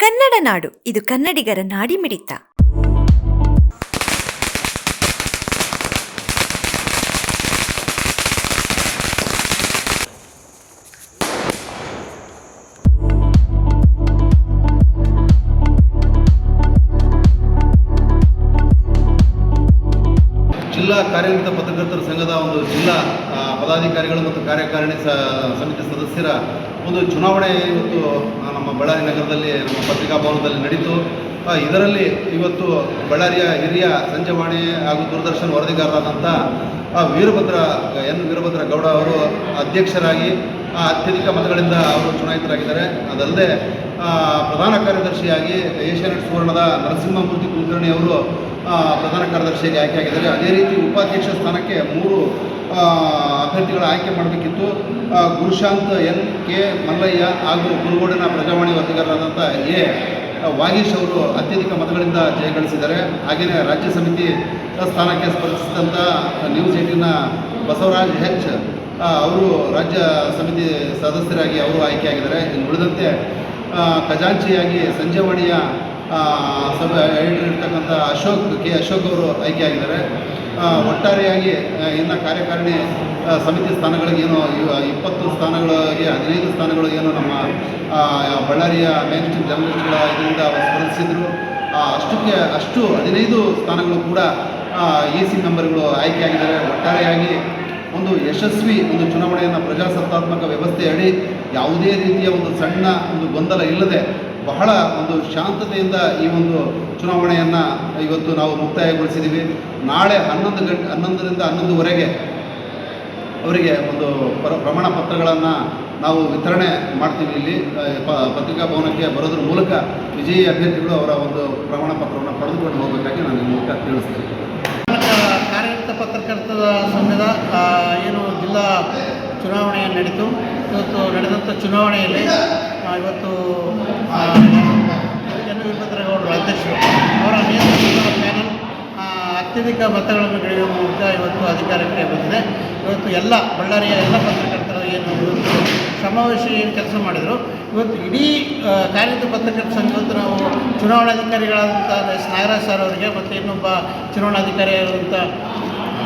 ಕನ್ನಡ ನಾಡು ಇದು ಕನ್ನಡಿಗರ ನಾಡಿಮಿಡಿತ ಜಿಲ್ಲಾ ಕಾರ್ಯನಿರತ ಪತ್ರಕರ್ತರ ಸಂಘದ ಒಂದು ಜಿಲ್ಲಾ ಪದಾಧಿಕಾರಿಗಳು ಮತ್ತು ಕಾರ್ಯಕಾರಿಣಿ ಸಮಿತಿ ಸದಸ್ಯರ ಒಂದು ಚುನಾವಣೆ ಇವತ್ತು ನಮ್ಮ ಬಳ್ಳಾರಿ ನಗರದಲ್ಲಿ, ನಮ್ಮ ಪತ್ರಿಕಾ ಭವನದಲ್ಲಿ ನಡೀತು. ಇದರಲ್ಲಿ ಇವತ್ತು ಬಳ್ಳಾರಿಯ ಹಿರಿಯ ಸಂಜೆವಾಣಿ ಹಾಗೂ ದೂರದರ್ಶನ ವರದಿಗಾರರಾದಂಥ ವೀರಭದ್ರ, ಎನ್ ವೀರಭದ್ರ ಗೌಡ ಅವರು ಅಧ್ಯಕ್ಷರಾಗಿ ಅತ್ಯಧಿಕ ಮತಗಳಿಂದ ಅವರು ಚುನಾಯಿತರಾಗಿದ್ದಾರೆ. ಅದಲ್ಲದೆ ಪ್ರಧಾನ ಕಾರ್ಯದರ್ಶಿಯಾಗಿ ಏಷ್ಯಾನೆಟ್ ಸುವರ್ಣದ ನರಸಿಂಹಮೂರ್ತಿ ಕುಲಕರ್ಣಿ ಅವರು ಪ್ರಧಾನ ಕಾರ್ಯದರ್ಶಿಯಾಗಿ ಆಯ್ಕೆಯಾಗಿದ್ದಾರೆ. ಅದೇ ರೀತಿ ಉಪಾಧ್ಯಕ್ಷ ಸ್ಥಾನಕ್ಕೆ ಮೂರು ಅಭ್ಯರ್ಥಿಗಳ ಆಯ್ಕೆ ಮಾಡಬೇಕಿತ್ತು. ಗುರುಶಾಂತ್ ಎನ್ ಕೆ ಮಲ್ಲಯ್ಯ ಹಾಗೂ ಗುರುಗೋಡಿನ ಪ್ರಜಾವಾಣಿ ವರದಿಗಾರರಾದಂಥ ಎ ವಾಗೀಶ್ ಅವರು ಅತ್ಯಧಿಕ ಮತಗಳಿಂದ ಜಯಗಳಿಸಿದ್ದಾರೆ ಹಾಗೆಯೇ ರಾಜ್ಯ ಸಮಿತಿ ಸ್ಥಾನಕ್ಕೆ ಸ್ಪರ್ಧಿಸಿದಂಥ ನ್ಯೂಸ್ ಏಟಿನ ಬಸವರಾಜ್ ಹೆಚ್ ಅವರು ರಾಜ್ಯ ಸಮಿತಿ ಸದಸ್ಯರಾಗಿ ಅವರು ಆಯ್ಕೆಯಾಗಿದ್ದಾರೆ. ಇನ್ನು ಉಳಿದಂತೆ ಖಜಾಂಚಿಯಾಗಿ ಸಂಜೆವಾಣಿಯ ಸಭೆ ಇರ್ತಕ್ಕಂಥ ಅಶೋಕ್, ಕೆ ಅಶೋಕ್ ಅವರು ಆಯ್ಕೆಯಾಗಿದ್ದಾರೆ. ಒಟ್ಟಾರೆಯಾಗಿ ಇನ್ನು ಕಾರ್ಯಕಾರಿಣಿ ಸಮಿತಿ ಸ್ಥಾನಗಳಿಗೆ ಇವ- ಇಪ್ಪತ್ತು ಸ್ಥಾನಗಳಿಗೆ, ಹದಿನೈದು ಸ್ಥಾನಗಳು ಏನು ನಮ್ಮ ಬಳ್ಳಾರಿಯ ಮೇನ್ ಸ್ಟ್ರೀಮ್ ಜರ್ನಲಿಸ್ಟ್ಗಳ ಇದರಿಂದ ಸ್ಪರ್ಧಿಸಿದ್ರು. ಅಷ್ಟಕ್ಕೆ ಅಷ್ಟು ಹದಿನೈದು ಸ್ಥಾನಗಳು ಕೂಡ ಎ ಸಿ ಮೆಂಬರ್ಗಳು ಆಯ್ಕೆಯಾಗಿದ್ದಾರೆ. ಒಟ್ಟಾರೆಯಾಗಿ ಒಂದು ಯಶಸ್ವಿ ಒಂದು ಚುನಾವಣೆಯನ್ನು ಪ್ರಜಾಸತ್ತಾತ್ಮಕ ವ್ಯವಸ್ಥೆ ಅಡಿ ಯಾವುದೇ ರೀತಿಯ ಒಂದು ಸಣ್ಣ ಒಂದು ಗೊಂದಲ ಇಲ್ಲದೆ ಬಹಳ ಒಂದು ಶಾಂತತೆಯಿಂದ ಈ ಒಂದು ಚುನಾವಣೆಯನ್ನು ಇವತ್ತು ನಾವು ಮುಕ್ತಾಯಗೊಳಿಸಿದ್ದೀವಿ ನಾಳೆ ಹನ್ನೊಂದು ಗಂಟೆ ಹನ್ನೊಂದರಿಂದ ಹನ್ನೊಂದುವರೆಗೆ ಅವರಿಗೆ ಒಂದು ಪ್ರ ಪ್ರಮಾಣ ಪತ್ರಗಳನ್ನು ನಾವು ವಿತರಣೆ ಮಾಡ್ತೀವಿ ಇಲ್ಲಿ. ಪತ್ರಿಕಾ ಭವನಕ್ಕೆ ಬರೋದ್ರ ಮೂಲಕ ವಿಜಯಿ ಅಭ್ಯರ್ಥಿಗಳು ಅವರ ಒಂದು ಪ್ರಮಾಣ ಪತ್ರವನ್ನು ಪಡೆದುಕೊಂಡು ಹೋಗಬೇಕಾಗಿ ನಾನು ಮೂಲಕ ತಿಳಿಸ್ತೀನಿ. ಕಾರ್ಯನಿರತ ಪತ್ರಕರ್ತರ ಸಂಘದ ಆ, ಏನು ಜಿಲ್ಲಾ ಚುನಾವಣೆ ನಡೀತು. ಇವತ್ತು ನಡೆದಂಥ ಚುನಾವಣೆಯಲ್ಲಿ ಇವತ್ತು ಅಧ್ಯಕ್ಷರು ಅವರ ನೇತೃತ್ವದ ಪ್ಯಾನಲ್ ಅತ್ಯಧಿಕ ಮತಗಳನ್ನು ಗೆಳೆಯುವ ಮೂಲಕ ಇವತ್ತು ಅಧಿಕಾರಕ್ಕೆ ಬಂದಿದೆ. ಇವತ್ತು ಎಲ್ಲ ಬಳ್ಳಾರಿಯ ಎಲ್ಲ ಪತ್ರಕರ್ತರು ಏನು ಸಮಾವೇಶ ಏನು ಕೆಲಸ ಮಾಡಿದರು, ಇವತ್ತು ಇಡೀ ಕಾರ್ಯದ ಪತ್ರಕರ್ತ ಸಂಘ ಇವತ್ತು ನಾವು ಚುನಾವಣಾಧಿಕಾರಿಗಳಾದಂಥ ಎಸ್ ನಾಗರಾಜ್ ಸರ್ ಅವರಿಗೆ ಮತ್ತು ಇನ್ನೊಬ್ಬ ಚುನಾವಣಾಧಿಕಾರಿಯಾದಂಥ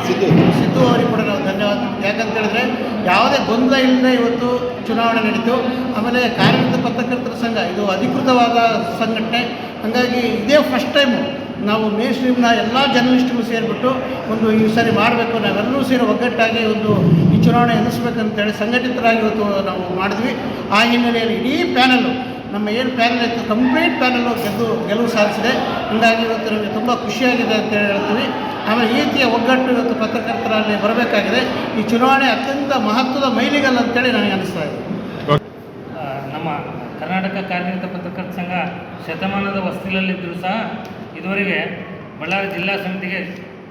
ಸಿದ್ದು ಸಿದ್ದು ಅವರಿಗೆ ಕೂಡ ನಾವು ಧನ್ಯವಾದ, ಯಾಕಂತ ಹೇಳಿದ್ರೆ ಯಾವುದೇ ಗೊಂದಲ ಇಲ್ಲದೆ ಇವತ್ತು ಚುನಾವಣೆ ನಡೀತು. ಆಮೇಲೆ ಕಾರ್ಯನಿರತ ಪತ್ರಕರ್ತರ ಸಂಘ, ಇದು ಅಧಿಕೃತವಾದ ಸಂಘಟನೆ. ಹಾಗಾಗಿ ಇದೇ ಫಸ್ಟ್ ಟೈಮು ನಾವು ಮೇನ್ ಸ್ಟ್ರೀಮ್ನ ಎಲ್ಲ ಜರ್ನಲಿಸ್ಟ್ಗಳು ಸೇರಿಬಿಟ್ಟು ಒಂದು ಈ ಸರಿ ಮಾಡಬೇಕು, ನಾವೆಲ್ಲರೂ ಸೇರಿ ಒಗ್ಗಟ್ಟಾಗಿ ಒಂದು ಈ ಚುನಾವಣೆ ಎದುರಿಸ್ಬೇಕಂತೇಳಿ ಸಂಘಟಿತರಾಗಿ ಇವತ್ತು ನಾವು ಮಾಡಿದ್ವಿ. ಆ ಹಿನ್ನೆಲೆಯಲ್ಲಿ ಇಡೀ ಪ್ಯಾನಲ್ಲು ನಮ್ಮ ಏನು ಪ್ಯಾನಲ್ ಇತ್ತು ಕಂಪ್ಲೀಟ್ ಪ್ಯಾನಲ್ಲು ಗೆದ್ದು ಗೆಲುವು ಸಾಧಿಸಿದೆ. ಹೀಗಾಗಿ ಇವತ್ತು ನಮಗೆ ತುಂಬ ಖುಷಿಯಾಗಿದೆ ಅಂತ ಹೇಳ್ತೀವಿ. ಆಮೇಲೆ ಈ ರೀತಿಯ ಒಗ್ಗಟ್ಟು ಇವತ್ತು ಪತ್ರಕರ್ತರಲ್ಲಿ ಬರಬೇಕಾಗಿದೆ. ಈ ಚುನಾವಣೆ ಅತ್ಯಂತ ಮಹತ್ವದ ಮೈಲಿಗಲ್ಲ ಅಂತೇಳಿ ನನಗೆ ಅನಿಸ್ತಾ ಇದೆ. ನಮ್ಮ ಕರ್ನಾಟಕ ಕಾರ್ಯನಿರತ ಪತ್ರಕರ್ತ ಸಂಘ ಶತಮಾನದ ವಸ್ತಿಲಲ್ಲಿದ್ದರೂ ಸಹ ಇದುವರೆಗೆ ಬಳ್ಳಾರಿ ಜಿಲ್ಲಾ ಸಮಿತಿಗೆ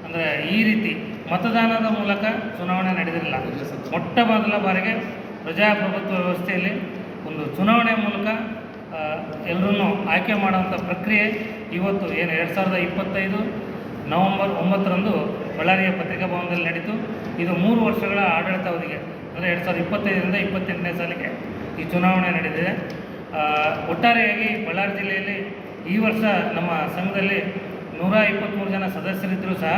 ಅಂದರೆ ಈ ರೀತಿ ಮತದಾನದ ಮೂಲಕ ಚುನಾವಣೆ ನಡೆದಿರಲಿಲ್ಲ. ಮೊಟ್ಟ ಮೊದಲ ಬಾರಿಗೆ ಪ್ರಜಾಪ್ರಭುತ್ವ ವ್ಯವಸ್ಥೆಯಲ್ಲಿ ಒಂದು ಚುನಾವಣೆ ಮೂಲಕ ಎಲ್ಲರನ್ನೂ ಆಯ್ಕೆ ಮಾಡುವಂಥ ಪ್ರಕ್ರಿಯೆ ಇವತ್ತು ಏನು ಎರಡು ಸಾವಿರದ ಇಪ್ಪತ್ತೈದು ನವಂಬರ್ ಒಂಬತ್ತರಂದು ಬಳ್ಳಾರಿಯ ಪತ್ರಿಕಾ ಭವನದಲ್ಲಿ ನಡೀತು. ಇದು ಮೂರು ವರ್ಷಗಳ ಆಡಳಿತಾವಧಿಗೆ ಅಂದರೆ ಎರಡು ಸಾವಿರದ ಇಪ್ಪತ್ತೈದರಿಂದ ಇಪ್ಪತ್ತೆಂಟನೇ ಸಾಲಿಗೆ ಈ ಚುನಾವಣೆ ನಡೆದಿದೆ. ಒಟ್ಟಾರೆಯಾಗಿ ಬಳ್ಳಾರಿ ಜಿಲ್ಲೆಯಲ್ಲಿ ಈ ವರ್ಷ ನಮ್ಮ ಸಂಘದಲ್ಲಿ ನೂರ ಇಪ್ಪತ್ತ್ಮೂರು ಜನ ಸದಸ್ಯರಿದ್ದರೂ ಸಹ,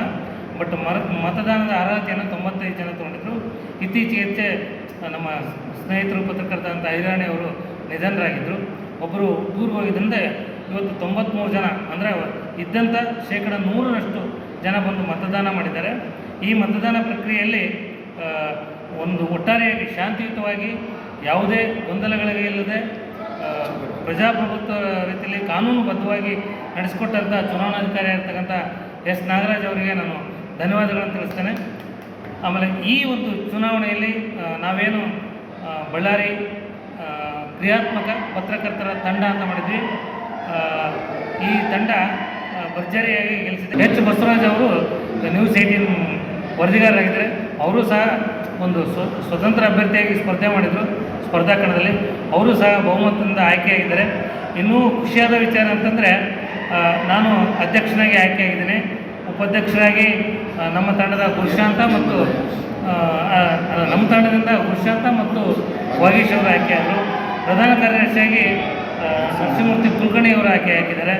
ಬಟ್ ಮರ, ಮತದಾನದ ಅರ್ಹತೆಯನ್ನು ತೊಂಬತ್ತೈದು ಜನ ತೊಗೊಂಡಿದ್ದರು ಇತ್ತೀಚೆಗೆ ನಮ್ಮ ಸ್ನೇಹಿತರು, ಪತ್ರಕರ್ತ ಅಂತ ಐರಾಣಿ ಅವರು ನಿಧನರಾಗಿದ್ದರು ಒಬ್ಬರು ದೂರ ಹೋಗಿದ್ದಂತೆ ಇವತ್ತು ತೊಂಬತ್ತ್ಮೂರು ಜನ, ಅಂದರೆ ಇದ್ದಂಥ ಶೇಕಡ ನೂರರಷ್ಟು ಜನ ಬಂದು ಮತದಾನ ಮಾಡಿದ್ದಾರೆ. ಈ ಮತದಾನ ಪ್ರಕ್ರಿಯೆಯಲ್ಲಿ ಒಂದು ಒಟ್ಟಾರೆಯಾಗಿ ಶಾಂತಿಯುತವಾಗಿ ಯಾವುದೇ ಗೊಂದಲಗಳಿಗೆ ಇಲ್ಲದೆ ಪ್ರಜಾಪ್ರಭುತ್ವ ರೀತಿಯಲ್ಲಿ ಕಾನೂನುಬದ್ಧವಾಗಿ ನಡೆಸಿಕೊಟ್ಟಂಥ ಚುನಾವಣಾಧಿಕಾರಿ ಆಗಿರ್ತಕ್ಕಂಥ ಎಸ್. ನಾಗರಾಜ್ ಅವರಿಗೆ ನಾನು ಧನ್ಯವಾದಗಳನ್ನು ತಿಳಿಸ್ತೇನೆ. ಆಮೇಲೆ ಈ ಒಂದು ಚುನಾವಣೆಯಲ್ಲಿ ನಾವೇನು ಬಳ್ಳಾರಿ ಕ್ರಿಯಾತ್ಮಕ ಪತ್ರಕರ್ತರ ತಂಡ ಅಂತ ಮಾಡಿದ್ವಿ. ಈ ತಂಡ ಭರ್ಜರಿಯಾಗಿ ಗೆಲ್ಲಿಸಿದೆ ಎಚ್ ಬಸವರಾಜ್ ಅವರು ನ್ಯೂಸ್ ಏಯ್ಟೀನ್ ವರದಿಗಾರರಾಗಿದ್ದಾರೆ. ಅವರು ಸಹ ಒಂದು ಸ್ವತಂತ್ರ ಅಭ್ಯರ್ಥಿಯಾಗಿ ಸ್ಪರ್ಧೆ ಮಾಡಿದರು ಸ್ಪರ್ಧಾ ಕಣದಲ್ಲಿ. ಅವರು ಸಹ ಬಹುಮತದಿಂದ ಆಯ್ಕೆಯಾಗಿದ್ದಾರೆ. ಇನ್ನೂ ಖುಷಿಯಾದ ವಿಚಾರ ಅಂತಂದರೆ ನಾನು ಅಧ್ಯಕ್ಷನಾಗಿ ಆಯ್ಕೆಯಾಗಿದ್ದೇನೆ. ಉಪಾಧ್ಯಕ್ಷರಾಗಿ ನಮ್ಮ ತಂಡದ ಗುರುಶಾಂತ ಮತ್ತು ನಮ್ಮ ತಂಡದಿಂದ ಗುರುಶಾಂತ ಮತ್ತು ವಾಗೀಶ್ ಅವರು ಆಯ್ಕೆಯಾದರು. ಪ್ರಧಾನ ಕಾರ್ಯದರ್ಶಿಯಾಗಿ ನರಸಿಂಹಮೂರ್ತಿ ಕುಲಕರ್ಣಿ ಅವರು ಆಯ್ಕೆ ಹಾಕಿದ್ದಾರೆ.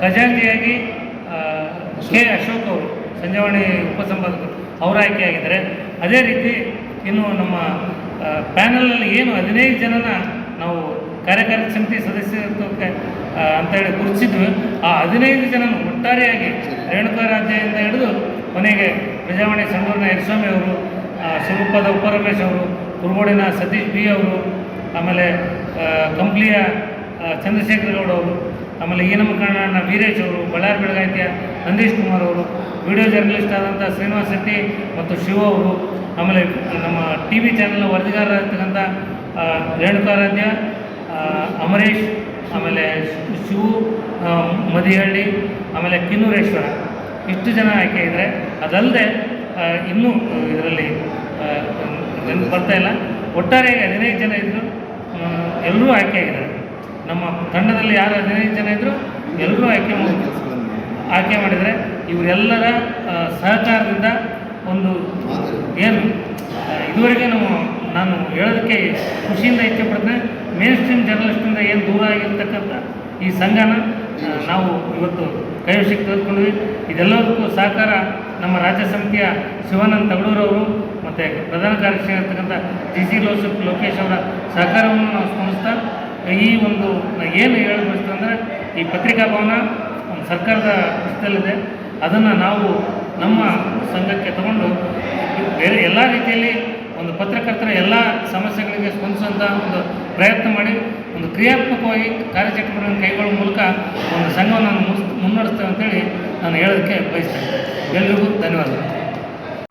ಖಜಾಂಚಿಯಾಗಿ ಕೆ ಅಶೋಕ್ ಅವರು, ಸಂಜಾವಣಿ ಉಪಸಂಪಾದಕರು ಅವರು ಆಯ್ಕೆಯಾಗಿದ್ದಾರೆ ಅದೇ ರೀತಿ ಇನ್ನು ನಮ್ಮ ಪ್ಯಾನಲಲ್ಲಿ ಏನು ಹದಿನೈದು ಜನನ ನಾವು ಕಾರ್ಯಕಾರಿ ಸಮಿತಿ ಸದಸ್ಯತ್ವಕ್ಕೆ ಅಂತ ಅಂತೇಳಿ ಗುರುತಿಸಿದ್ವಿ. ಆ ಹದಿನೈದು ಜನ ಒಟ್ಟಾರೆಯಾಗಿ ರೇಣುಕಾರಾಧ್ಯದಿಂದ ಹಿಡಿದು ಕೊನೆಗೆ ಪ್ರಜಾವಾಣಿ ಸಂಡೂರಿನ ಯರಸ್ವಾಮಿ ಅವರು ಸ್ವರೂಪದ ಉಪರಮೇಶ್ ಅವರು, ಕುರುಗೋಡಿನ ಸತೀಶ್ ಬಿ ಅವರು, ಆಮೇಲೆ ಕಂಪ್ಲಿಯ ಚಂದ್ರಶೇಖರ್ ಗೌಡ ಅವರು, ಆಮೇಲೆ ನಮ್ಮ ಕನ್ನಡ ವೀರೇಶ್ ಅವರು, ಬಳ್ಳಾರಿ ಬೆಳಗಾಯಿತಿಯ ನಂದೀಶ್ ಕುಮಾರ್ ಅವರು, ವಿಡಿಯೋ ಜರ್ನಲಿಸ್ಟ್ ಆದಂಥ ಶ್ರೀನಿವಾಸ್ ಶೆಟ್ಟಿ ಮತ್ತು ಶಿವ ಅವರು, ಆಮೇಲೆ ನಮ್ಮ ಟಿ ವಿ ಚಾನೆಲ್ನ ವರದಿಗಾರರಾಗಿರ್ತಕ್ಕಂಥ ರೇಣುಕಾರಾಧ್ಯ ಅಮರೇಶ್, ಆಮೇಲೆ ಶಿವು ಮದಿಹಳ್ಳಿ, ಆಮೇಲೆ ಕಿನ್ನೂರೇಶ್ವರ, ಇಷ್ಟು ಜನ ಆಯ್ಕೆ ಇದ್ದರೆ ಅದಲ್ಲದೆ ಇನ್ನೂ ಇದರಲ್ಲಿ ಬರ್ತಾಯಿಲ್ಲ ಒಟ್ಟಾರೆ ಹದಿನೈದು ಜನ ಇದ್ದರು ಎಲ್ಲರೂ ಆಯ್ಕೆ ಆಗಿದ್ದಾರೆ. ನಮ್ಮ ತಂಡದಲ್ಲಿ ಯಾರು ಹದಿನೈದು ಜನ ಇದ್ದರು ಎಲ್ಲರೂ ಆಯ್ಕೆ ಆಯ್ಕೆ ಮಾಡಿದರೆ ಇವರೆಲ್ಲರ ಸಹಕಾರದಿಂದ ಒಂದು ಏನು ಇದುವರೆಗೆ ನಾವು ನಾನು ಹೇಳೋದಕ್ಕೆ ಖುಷಿಯಿಂದ ಇಚ್ಛೆ ಪಡ್ತೇನೆ ಮೇನ್ ಸ್ಟ್ರೀಮ್ ಜರ್ನಲಿಸ್ಟಿಂದ ಏನು ದೂರ ಆಗಿರ್ತಕ್ಕಂಥ ಈ ಸಂಘನ ನಾವು ಇವತ್ತು ಕೈವಶಕ್ಕೆ ತೆಗೆದುಕೊಂಡ್ವಿ ಇದೆಲ್ಲದಕ್ಕೂ ಸಹಕಾರ ನಮ್ಮ ರಾಜ್ಯ ಸಮಿತಿಯ ಶಿವಾನಂದ ತಗಡೂರವರು ಮತ್ತು ಪ್ರಧಾನ ಕಾರ್ಯದರ್ಶಿ ಆಗಿರ್ತಕ್ಕಂಥ ಜಿ ಸಿ ಲೋಸಫ್ ಲೋಕೇಶ್ ಅವರ ಸಹಕಾರವನ್ನು ನಾವು ಸ್ಮರಿಸ್ತಾ, ಈ ಒಂದು ಏನು ಹೇಳಬೇಕು ಅಂದರೆ, ಈ ಪತ್ರಿಕಾ ಭವನ ಒಂದು ಸರ್ಕಾರದ ಹಸ್ತಲ್ಲಿದೆ ಅದನ್ನು ನಾವು ನಮ್ಮ ಸಂಘಕ್ಕೆ ತಗೊಂಡು, ಬೇರೆ ಎಲ್ಲ ರೀತಿಯಲ್ಲಿ ಒಂದು ಪತ್ರಕರ್ತರ ಎಲ್ಲ ಸಮಸ್ಯೆಗಳಿಗೆ ಸ್ಪಂದಿಸುವಂಥ ಒಂದು ಪ್ರಯತ್ನ ಮಾಡಿ, ಒಂದು ಕ್ರಿಯಾತ್ಮಕವಾಗಿ ಕಾರ್ಯಚಟುವಟಿಕೆಗಳನ್ನು ಕೈಗೊಳ್ಳುವ ಮೂಲಕ ಒಂದು ಸಂಘವನ್ನು ನಾನು ಮುನ್ನಡೆಸ್ತೇವೆ ಅಂತೇಳಿ ನಾನು ಹೇಳೋದಕ್ಕೆ ಬಯಸ್ತೇನೆ. ಎಲ್ರಿಗೂ ಧನ್ಯವಾದಗಳು.